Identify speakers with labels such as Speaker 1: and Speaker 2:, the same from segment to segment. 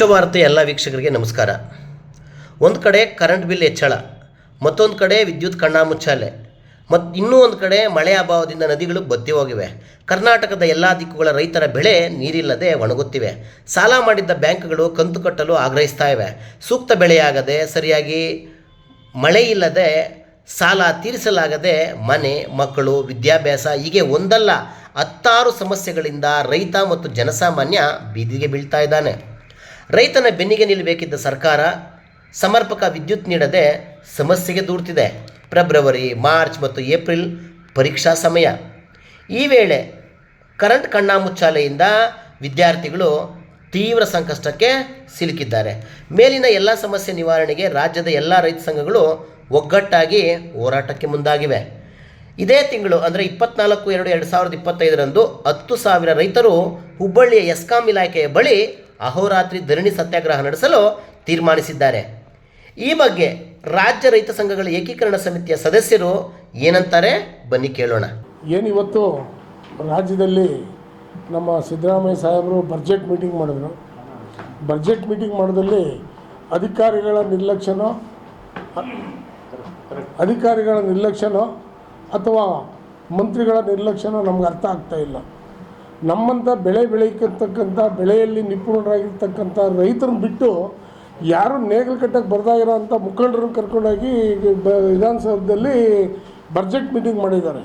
Speaker 1: ವಿಶ್ವಭಾರತಿ ಎಲ್ಲ ವೀಕ್ಷಕರಿಗೆ ನಮಸ್ಕಾರ. ಒಂದು ಕಡೆ ಕರೆಂಟ್ ಬಿಲ್ ಹೆಚ್ಚಳ, ಮತ್ತೊಂದು ಕಡೆ ವಿದ್ಯುತ್ ಕಣ್ಣಾಮುಚ್ಚಾಲೆ ಮತ್ತು ಇನ್ನೂ ಒಂದು ಕಡೆ ಮಳೆ ಅಭಾವದಿಂದ ನದಿಗಳು ಬತ್ತಿ ಹೋಗಿವೆ ಕರ್ನಾಟಕದ ಎಲ್ಲ ದಿಕ್ಕುಗಳ ರೈತರ ಬೆಳೆ ನೀರಿಲ್ಲದೆ ಒಣಗುತ್ತಿವೆ. ಸಾಲ ಮಾಡಿದ್ದ ಬ್ಯಾಂಕ್ಗಳು ಕಂತು ಕಟ್ಟಲು ಆಗ್ರಹಿಸ್ತಾ ಇವೆ. ಸೂಕ್ತ ಬೆಳೆಯಾಗದೆ ಸರಿಯಾಗಿ ಮಳೆ ಇಲ್ಲದೆ ಸಾಲ ತೀರಿಸಲಾಗದೆ ಮನೆ, ಮಕ್ಕಳು, ವಿದ್ಯಾಭ್ಯಾಸ ಹೀಗೆ ಒಂದಲ್ಲ, ಹತ್ತಾರು ಸಮಸ್ಯೆಗಳಿಂದ ರೈತ ಮತ್ತು ಜನಸಾಮಾನ್ಯ ಬೀದಿಗೆ ಬೀಳ್ತಾ ಇದ್ದಾನೆ. ರೈತನ ಬೆನ್ನಿಗೆ ನಿಲ್ಲಬೇಕಿದ್ದ ಸರ್ಕಾರ ಸಮರ್ಪಕ ವಿದ್ಯುತ್ ನೀಡದೆ ಸಮಸ್ಯೆಗೆ ದೂರ್ತಿದೆ ಫೆಬ್ರವರಿ, ಮಾರ್ಚ್ ಮತ್ತು ಏಪ್ರಿಲ್ ಪರೀಕ್ಷಾ ಸಮಯ. ಈ ವೇಳೆ ಕರೆಂಟ್ ಕಣ್ಣಾಮುಚ್ಚಾಲೆಯಿಂದ ವಿದ್ಯಾರ್ಥಿಗಳು ತೀವ್ರ ಸಂಕಷ್ಟಕ್ಕೆ ಸಿಲುಕಿದ್ದಾರೆ. ಮೇಲಿನ ಎಲ್ಲ ಸಮಸ್ಯೆ ನಿವಾರಣೆಗೆ ರಾಜ್ಯದ ಎಲ್ಲ ರೈತ ಸಂಘಗಳು ಒಗ್ಗಟ್ಟಾಗಿ ಹೋರಾಟಕ್ಕೆ ಮುಂದಾಗಿವೆ. ಇದೇ ತಿಂಗಳು, ಅಂದರೆ ಇಪ್ಪತ್ನಾಲ್ಕು ಎರಡು ಎರಡು ಸಾವಿರದ ಇಪ್ಪತ್ತೈದರಂದು ಹತ್ತು ಸಾವಿರ ರೈತರು ಹುಬ್ಬಳ್ಳಿಯ ಎಸ್ಕಾಂ ಇಲಾಖೆಯ ಬಳಿ ಅಹೋರಾತ್ರಿ ಧರಣಿ ಸತ್ಯಾಗ್ರಹ ನಡೆಸಲು ತೀರ್ಮಾನಿಸಿದ್ದಾರೆ. ಈ ಬಗ್ಗೆ ರಾಜ್ಯ ರೈತ ಸಂಘಗಳ ಏಕೀಕರಣ ಸಮಿತಿಯ ಸದಸ್ಯರು ಏನಂತಾರೆ? ಬನ್ನಿ ಕೇಳೋಣ.
Speaker 2: ಏನಿವತ್ತು ರಾಜ್ಯದಲ್ಲಿ ನಮ್ಮ ಸಿದ್ದರಾಮಯ್ಯ ಸಾಹೇಬರು ಬಜೆಟ್ ಮೀಟಿಂಗ್ ಮಾಡಿದ್ರು. ಬಜೆಟ್ ಮೀಟಿಂಗ್ ಮಾಡೋದಲ್ಲಿ ಅಧಿಕಾರಿಗಳ ನಿರ್ಲಕ್ಷ್ಯನೋ ಅಧಿಕಾರಿಗಳ ನಿರ್ಲಕ್ಷ್ಯನೋ ಅಥವಾ ಮಂತ್ರಿಗಳ ನಿರ್ಲಕ್ಷ್ಯನೋ ನಮ್ಗೆ ಅರ್ಥ ಆಗ್ತಾ ಇಲ್ಲ. ನಮ್ಮಂಥ ಬೆಳೆ ಬೆಳೀತಕ್ಕಂಥ ಬೆಳೆಯಲ್ಲಿ ನಿಪುಣರಾಗಿರ್ತಕ್ಕಂಥ ರೈತರನ್ನ ಬಿಟ್ಟು ಯಾರು ನೇಗಿಲು ಕಟ್ಟಕ್ಕೆ ಬರ್ತಾ ಇರೋಂಥ ಮುಖಂಡರನ್ನ ಕರ್ಕೊಂಡೋಗಿ ಬ ವಿಧಾನಸೌಧದಲ್ಲಿ ಬಜೆಟ್ ಮೀಟಿಂಗ್ ಮಾಡಿದ್ದಾರೆ.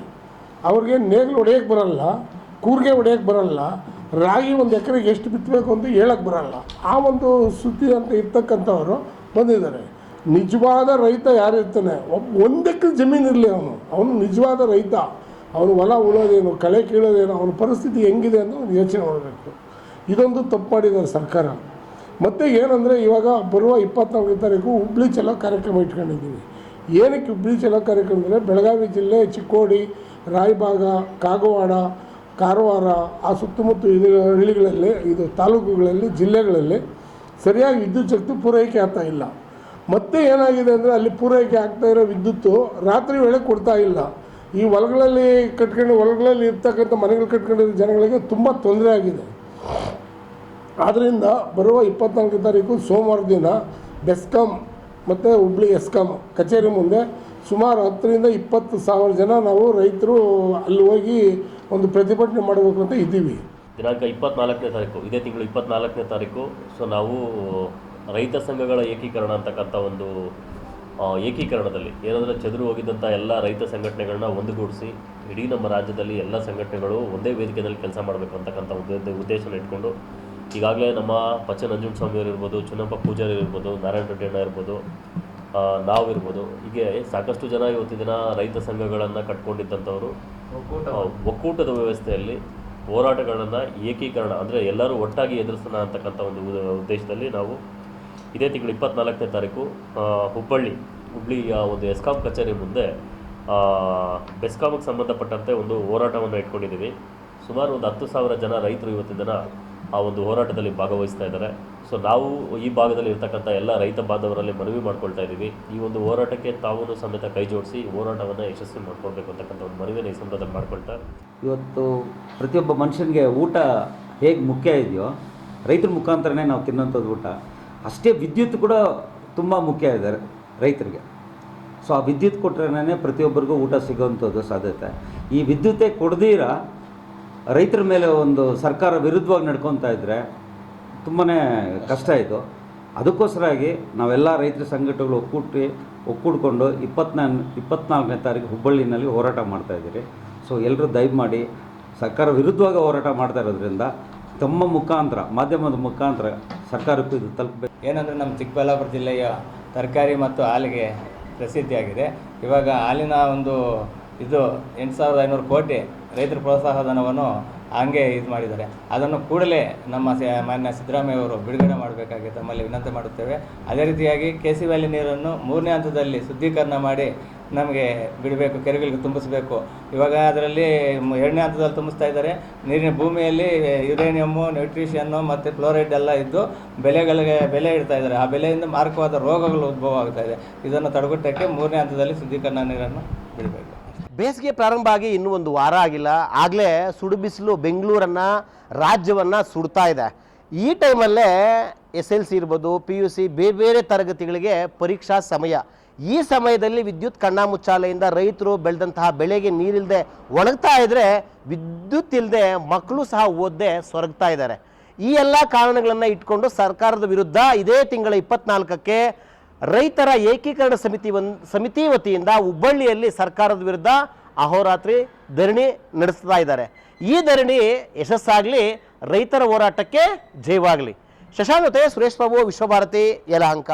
Speaker 2: ಅವ್ರಿಗೆ ನೇಗಿಲು ಹೊಡೆಯೋಕ್ಕೆ ಬರಲ್ಲ, ಕೂರ್ಗೆ ಹೊಡೆಯೋಕ್ಕೆ ಬರಲ್ಲ, ರಾಗಿ ಒಂದು ಎಕರೆಗೆ ಎಷ್ಟು ಬಿತ್ತಬೇಕು ಅಂತ ಹೇಳಕ್ಕೆ ಬರಲ್ಲ. ಆ ಒಂದು ಸುದ್ದಿ ಅಂತ ಇರ್ತಕ್ಕಂಥವರು ಬಂದಿದ್ದಾರೆ. ನಿಜವಾದ ರೈತ ಯಾರು ಇರ್ತಾನೆ ಒಬ್ಬ ಒಂದಕ್ಕೆ ಜಮೀನು ಇರಲಿ ಅವನು. ಅವನು ನಿಜವಾದ ರೈತ. ಅವನು ಹೊಲ ಉಳೋದೇನು, ಕಳೆ ಕೀಳೋದೇನು, ಅವನ ಪರಿಸ್ಥಿತಿ ಹೆಂಗಿದೆ ಅಂತ ಒಂದು ಯೋಚನೆ ಮಾಡಬೇಕು. ಇದೊಂದು ತಪ್ಪು ಮಾಡಿದ್ದಾರೆ ಸರ್ಕಾರ. ಮತ್ತು ಏನಂದರೆ ಇವಾಗ ಬರುವ ಇಪ್ಪತ್ನಾಲ್ಕನೇ ತಾರೀಕು ಹುಬ್ಳಿ ಚಲೋ ಕಾರ್ಯಕ್ರಮ ಇಟ್ಕೊಂಡಿದ್ದೀವಿ. ಏನಕ್ಕೆ ಹುಬ್ಳಿ ಚಲೋ ಕಾರ್ಯಕ್ರಮ ಅಂದರೆ ಬೆಳಗಾವಿ ಜಿಲ್ಲೆ, ಚಿಕ್ಕೋಡಿ ರಾಯಬಾಗ ಕಾಗವಾಡ, ಕಾರವಾರ, ಆ ಸುತ್ತಮುತ್ತ ಇದು ಹಳ್ಳಿಗಳಲ್ಲಿ, ಇದು ತಾಲೂಕುಗಳಲ್ಲಿ, ಜಿಲ್ಲೆಗಳಲ್ಲಿ ಸರಿಯಾಗಿ ವಿದ್ಯುತ್ ಶಕ್ತಿ ಪೂರೈಕೆ ಆಗ್ತಾ ಇಲ್ಲ. ಮತ್ತೆ ಏನಾಗಿದೆ ಅಂದರೆ ಅಲ್ಲಿ ಪೂರೈಕೆ ಆಗ್ತಾ ಇರೋ ವಿದ್ಯುತ್ತು ರಾತ್ರಿ ವೇಳೆ ಕೊಡ್ತಾ ಇಲ್ಲ. ಈ ಹೊಲಗಳಲ್ಲಿ ಕಟ್ಕೊಂಡು ಹೊಲಗಳಲ್ಲಿ ಇರ್ತಕ್ಕಂಥ ಮನೆಗಳು ಕಟ್ಕೊಂಡಿರೋ ಜನಗಳಿಗೆ ತುಂಬ ತೊಂದರೆ ಆಗಿದೆ. ಆದ್ದರಿಂದ ಬರುವ ಇಪ್ಪತ್ನಾಲ್ಕು ತಾರೀಕು ಸೋಮವಾರ ದಿನ ಬೆಸ್ಕಾಂ ಮತ್ತು ಹುಬ್ಳಿ ಎಸ್ಕಾಂ ಕಚೇರಿ ಮುಂದೆ ಸುಮಾರು ಹತ್ತರಿಂದ ಇಪ್ಪತ್ತು ಸಾವಿರ ಜನ ನಾವು ರೈತರು ಅಲ್ಲಿ ಹೋಗಿ ಒಂದು ಪ್ರತಿಭಟನೆ ಮಾಡಬೇಕು ಅಂತ ಇದ್ದೀವಿ.
Speaker 3: ದಿನಾಂಕ ಇಪ್ಪತ್ನಾಲ್ಕನೇ ತಾರೀಕು, ಇದೇ ತಿಂಗಳು ಇಪ್ಪತ್ನಾಲ್ಕನೇ ತಾರೀಕು. ಸೊ ನಾವು ರೈತ ಸಂಘಗಳ ಏಕೀಕರಣ ಅಂತಕ್ಕಂಥ ಒಂದು ಏಕೀಕರಣದಲ್ಲಿ. ಏನಂದರೆ ಚದುರು ಹೋಗಿದ್ದಂಥ ಎಲ್ಲ ರೈತ ಸಂಘಟನೆಗಳನ್ನ ಒಂದುಗೂಡಿಸಿ ಇಡೀ ನಮ್ಮ ರಾಜ್ಯದಲ್ಲಿ ಎಲ್ಲ ಸಂಘಟನೆಗಳು ಒಂದೇ ವೇದಿಕೆಯಲ್ಲಿ ಕೆಲಸ ಮಾಡಬೇಕು ಅಂತಕ್ಕಂಥ ಉದ್ದೇ ಉದ್ದೇಶನ ಇಟ್ಕೊಂಡು ಈಗಾಗಲೇ ನಮ್ಮ ಪಚ್ಚ ನಂಜುಂಡಸ್ವಾಮಿಯವರು ಇರ್ಬೋದು ಚುನ್ನಪ್ಪ ಪೂಜಾರಿ ಇರ್ಬೋದು ನಾರಾಯಣ ರೆಡ್ಡಿ ಅಣ್ಣ ಇರ್ಬೋದು ಆ, ನಾವಿರ್ಬೋದು ಹೀಗೆ ಸಾಕಷ್ಟು ಜನ ಇವತ್ತಿನ ದಿನ ರೈತ ಸಂಘಗಳನ್ನು ಕಟ್ಕೊಂಡಿದ್ದಂಥವರು. ಒಕ್ಕೂಟದ ವ್ಯವಸ್ಥೆಯಲ್ಲಿ ಹೋರಾಟಗಳನ್ನು ಏಕೀಕರಣ ಅಂದರೆ ಎಲ್ಲರೂ ಒಟ್ಟಾಗಿ ಎದುರಿಸೋಣ ಅಂತಕ್ಕಂಥ ಒಂದು ಉದ- ಉದ್ದೇಶದಲ್ಲಿ ನಾವು ಇದೇ ತಿಂಗಳು ಇಪ್ಪತ್ತ್ನಾಲ್ಕನೇ ತಾರೀಕು ಹುಬ್ಬಳ್ಳಿ ಹುಬ್ಬಳ್ಳಿಯ ಒಂದು ಎಸ್ಕಾಂ ಕಚೇರಿ ಮುಂದೆ ಆ, ಬೆಸ್ಕಾಂಗೆ ಸಂಬಂಧಪಟ್ಟಂತೆ ಒಂದು ಹೋರಾಟವನ್ನು ಇಟ್ಕೊಂಡಿದ್ದೀವಿ. ಸುಮಾರು ಒಂದು ಹತ್ತು ಸಾವಿರ ಜನ ರೈತರು ಇವತ್ತಿನ ದಿನ ಆ ಒಂದು ಹೋರಾಟದಲ್ಲಿ ಭಾಗವಹಿಸ್ತಾ ಇದ್ದಾರೆ. ಸೊ ನಾವು ಈ ಭಾಗದಲ್ಲಿ ಇರ್ತಕ್ಕಂಥ ಎಲ್ಲ ರೈತ ಬಾಂಧವರಲ್ಲಿ ಮನವಿ ಮಾಡ್ಕೊಳ್ತಾ ಇದ್ದೀವಿ. ಈ ಒಂದು ಹೋರಾಟಕ್ಕೆ ತಾವೂ ಸಮೇತ ಕೈ ಜೋಡಿಸಿ ಹೋರಾಟವನ್ನು ಯಶಸ್ವಿ ಮಾಡ್ಕೊಳ್ಬೇಕು ಅಂತಕ್ಕಂಥ ಒಂದು ಮನವಿನ ಈ ಸಂದರ್ಭದಲ್ಲಿ ಮಾಡ್ಕೊಳ್ತಾ
Speaker 4: ಇವತ್ತು ಪ್ರತಿಯೊಬ್ಬ ಮನುಷ್ಯನಿಗೆ ಊಟ ಹೇಗೆ ಮುಖ್ಯ ಇದೆಯೋ ರೈತರ ಮುಖಾಂತರನೇ ನಾವು ತಿನ್ನೋಂಥದ್ದು ಊಟ. ಅಷ್ಟೇ ವಿದ್ಯುತ್ ಕೂಡ ತುಂಬ ಮುಖ್ಯ ಇದ್ದಾರೆ ರೈತರಿಗೆ. ಸೊ ಆ ವಿದ್ಯುತ್ ಕೊಟ್ಟರೆ ಪ್ರತಿಯೊಬ್ಬರಿಗೂ ಊಟ ಸಿಗೋವಂಥದ್ದು ಸಾಧ್ಯತೆ. ಈ ವಿದ್ಯುತ್ತೇ ಕೊಡದಿರ, ರೈತರ ಮೇಲೆ ಒಂದು ಸರ್ಕಾರ ವಿರುದ್ಧವಾಗಿ ನಡ್ಕೊತಾ ಇದ್ದರೆ ತುಂಬಾ ಕಷ್ಟ ಇದು. ಅದಕ್ಕೋಸ್ಕರಾಗಿ ನಾವೆಲ್ಲ ರೈತರ ಸಂಘಟನೆಗಳು ಒಕ್ಕೂಟಿ, ಒಕ್ಕೂಡ್ಕೊಂಡು ಇಪ್ಪತ್ನಾ ಇಪ್ಪತ್ನಾಲ್ಕನೇ ತಾರೀಕು ಹುಬ್ಬಳ್ಳಿನಲ್ಲಿ ಹೋರಾಟ ಮಾಡ್ತಾಯಿದ್ದೀರಿ ಸೊ ಎಲ್ಲರೂ ದಯಮಾಡಿ ಸರ್ಕಾರ ವಿರುದ್ಧವಾಗಿ ಹೋರಾಟ ಮಾಡ್ತಾ ಇರೋದ್ರಿಂದ ತಮ್ಮ ಮುಖಾಂತರ, ಮಾಧ್ಯಮದ ಮುಖಾಂತರ ಸರ್ಕಾರಕ್ಕೂ ಇದು ತಲುಪಬೇಕು.
Speaker 5: ಏನಂದರೆ ನಮ್ಮ ಚಿಕ್ಕಬಳ್ಳಾಪುರ ಜಿಲ್ಲೆಯ ತರಕಾರಿ ಮತ್ತು ಹಾಲಿಗೆ ಪ್ರಸಿದ್ಧಿಯಾಗಿದೆ. ಇವಾಗ ಹಾಲಿನ ಒಂದು ಇದು ಎಂಟು ಸಾವಿರದ ಐನೂರು ಕೋಟಿ ರೈತರ ಪ್ರೋತ್ಸಾಹ ಧನವನ್ನು ಹಂಗೆ ಇದು ಮಾಡಿದ್ದಾರೆ. ಅದನ್ನು ಕೂಡಲೇ ನಮ್ಮ ಮಾನ್ಯ ಸಿದ್ದರಾಮಯ್ಯ ಅವರು ಬಿಡುಗಡೆ ಮಾಡಬೇಕಾಗಿ ತಮ್ಮಲ್ಲಿ ವಿನಂತಿ ಮಾಡುತ್ತೇವೆ. ಅದೇ ರೀತಿಯಾಗಿ ಕೆ ಸಿ ವ್ಯಾಲಿ ನೀರನ್ನು ಮೂರನೇ ಹಂತದಲ್ಲಿ ಶುದ್ಧೀಕರಣ ಮಾಡಿ ನಮಗೆ ಬಿಡಬೇಕು, ಕೆರೆಗಳಿಗೆ ತುಂಬಿಸಬೇಕು. ಇವಾಗ ಅದರಲ್ಲಿ ಎರಡನೇ ಹಂತದಲ್ಲಿ ತುಂಬಿಸ್ತಾ ಇದ್ದಾರೆ. ನೀರಿನ ಭೂಮಿಯಲ್ಲಿ ಯುರೇನಿಯಮ್ಮು ನ್ಯೂಟ್ರಿಷಿಯನ್ನು ಮತ್ತು ಕ್ಲೋರೈಡ್ ಎಲ್ಲ ಇದ್ದು ಬೆಲೆಗಳಿಗೆ ಬೆಲೆ ಇಡ್ತಾ ಇದ್ದಾರೆ. ಆ ಬೆಲೆಯಿಂದ ಮಾರಕವಾದ ರೋಗಗಳು ಉದ್ಭವ ಆಗ್ತಾ ಇದೆ. ಇದನ್ನು ತಡೆಗಟ್ಟಕ್ಕೆ ಮೂರನೇ ಹಂತದಲ್ಲಿ ಶುದ್ಧೀಕರಣ ನೀರನ್ನು ಬಿಡಬೇಕು.
Speaker 1: ಬೇಸಿಗೆ ಪ್ರಾರಂಭ ಆಗಿ ಇನ್ನೂ ಒಂದು ವಾರ ಆಗಿಲ್ಲ. ಆಗಲೇ ಸುಡು ಬಿಸಿಲು ಬೆಂಗಳೂರನ್ನು, ರಾಜ್ಯವನ್ನು ಸುಡ್ತಾ ಇದೆ. ಈ ಟೈಮಲ್ಲೇ ಎಸ್ ಎಲ್ ಸಿ ಇರ್ಬೋದು, ಪಿ ಯು ಸಿ, ಬೇರೆ ಬೇರೆ ತರಗತಿಗಳಿಗೆ ಪರೀಕ್ಷಾ ಸಮಯ. ಈ ಸಮಯದಲ್ಲಿ ವಿದ್ಯುತ್ ಕಣ್ಣಾಮುಚ್ಚಾಲೆಯಿಂದ ರೈತರು ಬೆಳೆದಂತಹ ಬೆಳೆಗೆ ನೀರಿಲ್ಲದೆ ಒಣಗ್ತಾ ಇದ್ದರೆ ವಿದ್ಯುತ್ ಇಲ್ಲದೆ ಮಕ್ಕಳು ಸಹ ಓದದೆ ಸೊರಗ್ತಾ ಇದ್ದಾರೆ. ಈ ಎಲ್ಲ ಕಾರಣಗಳನ್ನು ಇಟ್ಕೊಂಡು ಸರ್ಕಾರದ ವಿರುದ್ಧ ಇದೇ ತಿಂಗಳ ಇಪ್ಪತ್ನಾಲ್ಕಕ್ಕೆ ರೈತರ ಏಕೀಕರಣ ಸಮಿತಿ ಸಮಿತಿ ವತಿಯಿಂದ ಹುಬ್ಬಳ್ಳಿಯಲ್ಲಿ ಸರ್ಕಾರದ ವಿರುದ್ಧ ಅಹೋರಾತ್ರಿ ಧರಣಿ ನಡೆಸ್ತಾ ಇದ್ದಾರೆ. ಈ ಧರಣಿ ಯಶಸ್ಸಾಗಲಿ, ರೈತರ ಹೋರಾಟಕ್ಕೆ ಜಯವಾಗಲಿ. ಶಶಾಂಕತೆ, ಸುರೇಶ್ ಬಾಬು, ವಿಶ್ವಭಾರತಿ, ಯಲಹಂಕ.